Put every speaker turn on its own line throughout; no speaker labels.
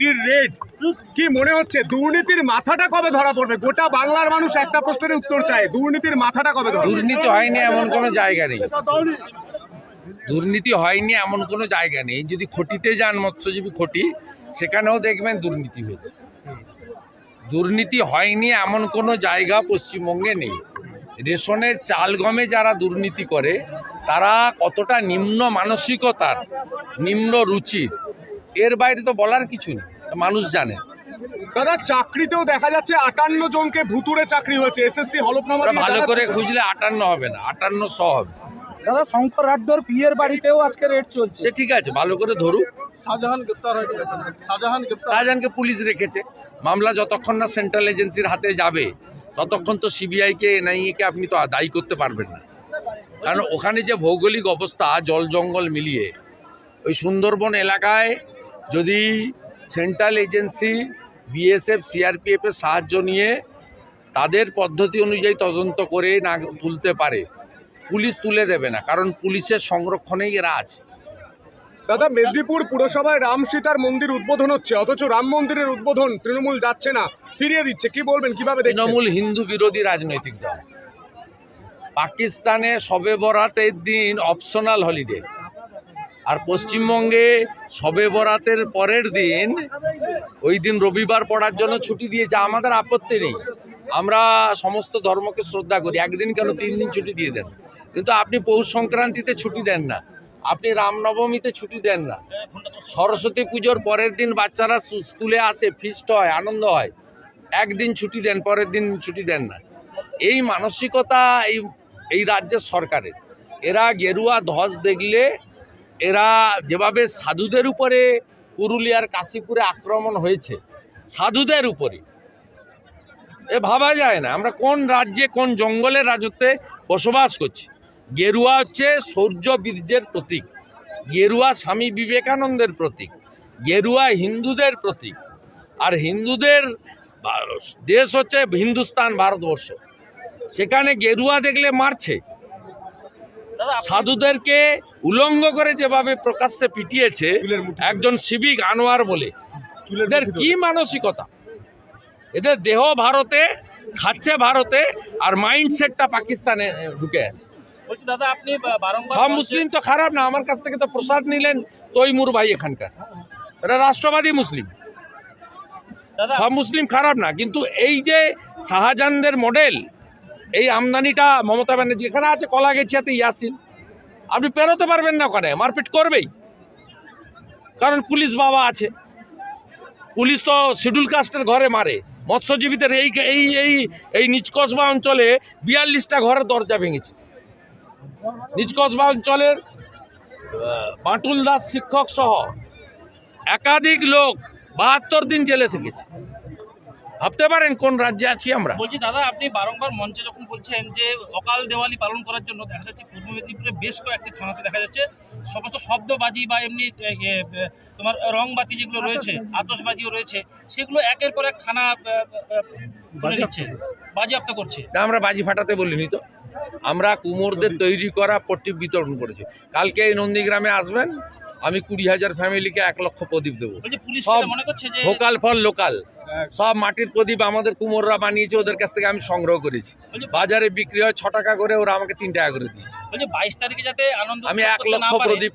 ইডির রেড। কি মনে হচ্ছে? দুর্নীতির মাথাটা কবে ধরা পড়বে? গোটা বাংলার মানুষ একটা প্রশ্নের উত্তর চায়, দুর্নীতির মাথাটা কবে ধরা
দুর্নীতি হয়নি এমন কোনো জায়গা নেই। দুর্নীতি হয়নি এমন কোনো জায়গা নেই। যদি খটিতে যান মৎস্যজীবী খটি, সেখানেও দেখবেন দুর্নীতি হয়েছে। দুর্নীতি হয়নি এমন কোনো জায়গা পশ্চিমবঙ্গে নেই। রেশনের চাল গমে যারা দুর্নীতি করে, তারা কতটা নিম্ন মানসিকতার, নিম্ন রুচির, এর বাইরে তো বলার কিছু নেই। মানুষ জানে।
দাদা চাকরিতেও দেখা যাচ্ছে আটান্ন জনকে ভুতুরে চাকরি হয়েছে। এসএসসি হলফনামা
ভালো করে খুঁজলে আটান্ন হবে না আটান্ন শ হবে।
দাদা শঙ্কর রাড্ডর বিয়ের বাড়িতেও আজকে রেড চলছে।
সে ঠিক আছে ভালো করে ধরুক।
শাহজাহান গ্রেপ্তার শাহজাহান গ্রেপ্তার
শাহজাহানকে পুলিশ রেখেছে। মামলা যতক্ষণ না সেন্ট্রাল এজেন্সির হাতে যাবে ততক্ষণ তো সিবিআইকে এনআইএকে আপনি তো দায়ী করতে পারবেন না। কারণ ওখানে যে ভৌগোলিক অবস্থা জল জঙ্গল মিলিয়ে ওই সুন্দরবন এলাকায় যদি সেন্ট্রাল এজেন্সি বিএসএফ সিআরপিএফের সাহায্য নিয়ে তাদের পদ্ধতি অনুযায়ী তদন্ত করে না তুলতে পারে। পুলিশ তুলে দেবে না কারণ পুলিশের সংরক্ষণেই এরা আছে।
দাদা মেদিনীপুর পুরসভায় রাম সীতার মন্দির উদ্বোধন হচ্ছে অথচ রাম মন্দিরের উদ্বোধন তৃণমূল যাচ্ছে না ফিরিয়ে দিচ্ছে। কি বলবেন কীভাবে
তৃণমূল হিন্দু বিরোধী রাজনৈতিক দল। পাকিস্তানে শবে বরাতের দিন অপশনাল হলিডে আর পশ্চিমবঙ্গে শবে বরাতের পরের দিন, ওই দিন রবিবার পড়ার জন্য ছুটি দিয়েছে আমাদের আপত্তি নেই। আমরা সমস্ত ধর্মকে শ্রদ্ধা করি। একদিন কেন তিন দিন ছুটি দিয়ে দেন? কিন্তু আপনি পৌষ সংক্রান্তিতে ছুটি দেন না। আপনি রামনবমীতে ছুটি দেন না। সরস্বতী পুজোর পরের দিন বাচ্চারা স্কুলে আসে ফিস্ট হয়, আনন্দ হয়। একদিন ছুটি দেন, পরের দিন ছুটি দেন না। এই মানসিকতা এই এই রাজ্যের সরকারের। এরা গেরুয়া ধস দেখলে এরা যেভাবে সাধুদের উপরে পুরুলিয়ার কাশীপুরে আক্রমণ হয়েছে সাধুদের উপরে। এ ভাবা যায় না আমরা কোন রাজ্যে কোন জঙ্গলের রাজত্বে বসবাস করছি। গেরুয়া হচ্ছে সৌর্য বীর্যের প্রতীক গেরুয়া স্বামী বিবেকানন্দের প্রতীক গেরুয়া হিন্দুদের প্রতীক। আর হিন্দুদের দেশ হচ্ছে হিন্দুস্তান ভারতবর্ষ সেখানে গেরুয়া দেখলে মারছে। সাধুদেরকে উলঙ্গ করে যেভাবে প্রকাশ্যে পিটিয়েছে একজন সিভিক আনোয়ার বলে। এদের কি মানসিকতা? এদের দেহ ভারতে খাচ্ছে ভারতে আর মাইন্ডসেটটা পাকিস্তানে ঢুকে আছে।
দাদা আপনি
সব মুসলিম তো খারাপ না আমার কাছ থেকে তো প্রসাদ নিলেন তৈমুর ভাই এখানকার। এরা রাষ্ট্রবাদী মুসলিম। সব মুসলিম খারাপ না কিন্তু এই যে শাহজাহানদের মডেল এই আমদানিটা মমতা ব্যানার্জি এখানে আছে কলা গেছিয়াতে ইয়াসিন। আপনি পেরোতে পারবেন না ওখানে, মারপিট করবেই। কারণ পুলিশ বাবা আছে। পুলিশ তো শিডিউল কাস্টের ঘরে মারে। মৎস্যজীবীদের এই এই এই এই নিচকসবা অঞ্চলে বিয়াল্লিশটা ঘরের দরজা ভেঙেছে। নিচকসবা অঞ্চলের বাটুল দাস শিক্ষক সহ একাধিক লোক বাহাত্তর দিন জেলে থেকেছে। ভাবতে পারেন কোন রাজ্যে আছি আমরা?
বলছি দাদা আপনি বারংবার মঞ্চে যখন বলছেন যে অকাল দেওয়ালি পালন করার জন্য দেখা যাচ্ছে পূর্ব মেদিনীপুরে বেশ কয়েকটি থানাতে দেখা যাচ্ছে সমস্ত শব্দবাজি বা এমনি তোমার রংবাতি যেগুলো রয়েছে আতসবাজিও রয়েছে সেগুলো একের পর এক থানা বাজেয়াপ্ত করছে।
না, আমরা বাজি ফাটাতে বলিনি তো। আমরা কুমোরদের তৈরি করা পট্টি বিতরণ করেছি। কালকে এই নন্দীগ্রামে আসবেন আমি কুড়ি হাজার ফ্যামিলিকে এক লক্ষ প্রদীপ দেবো।
বলছি পুলিশ
সব
মনে করছে যে
ভোকাল ফল লোকাল। সব মাটির প্রদীপ আমাদের কুমোররা বানিয়েছে ওদের কাছ থেকে আমি সংগ্রহ করেছি। বাজারে বিক্রি হয় ছ টাকা করে ওরা আমাকে তিন টাকা করে দিয়েছে।
বাইশ তারিখে যাতে আনন্দ
আমি এক লক্ষ প্রদীপ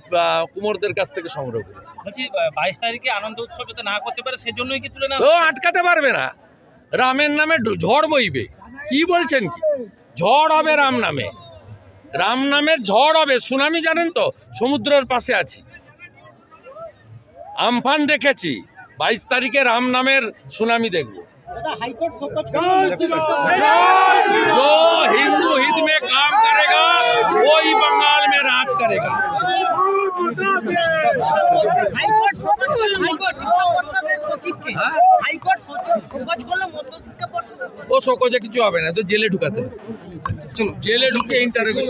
কুমোরদের কাছ থেকে সংগ্রহ করেছি।
বাইশ তারিখে আনন্দ উৎসব যাতে না করতে পারে সেজন্যই কি তুলে না
ও আটকাতে পারবে না। রামের নামে ঝড় বইবে। কি বলছেন কি? ঝড় হবে রাম নামে। রাম নামের ঝড় হবে সুনামি জানেন তো? সমুদ্রের পাশে আছি। আমফান দেখেছি। বাইশ তারিখে রাম নামের সুনামি দেখব
দাদা হাইকোর্ট শোকজ
जो हिंदू हित में काम करेगा वही बंगाल में राज करेगा
হাইকোর্ট শোকজ করলো হাইকোর্ট শিক্ষা পর্ষদের সচিবকে
হ্যাঁ?
হাইকোর্ট সচ- শোকজ করলো মধ্য শিক্ষা পর্ষদের সচিব
ও শোকজে কিছু হবে না তো জেলে ঢুকাতে হবে। জেলে ঢুকে ইন্টারভিউ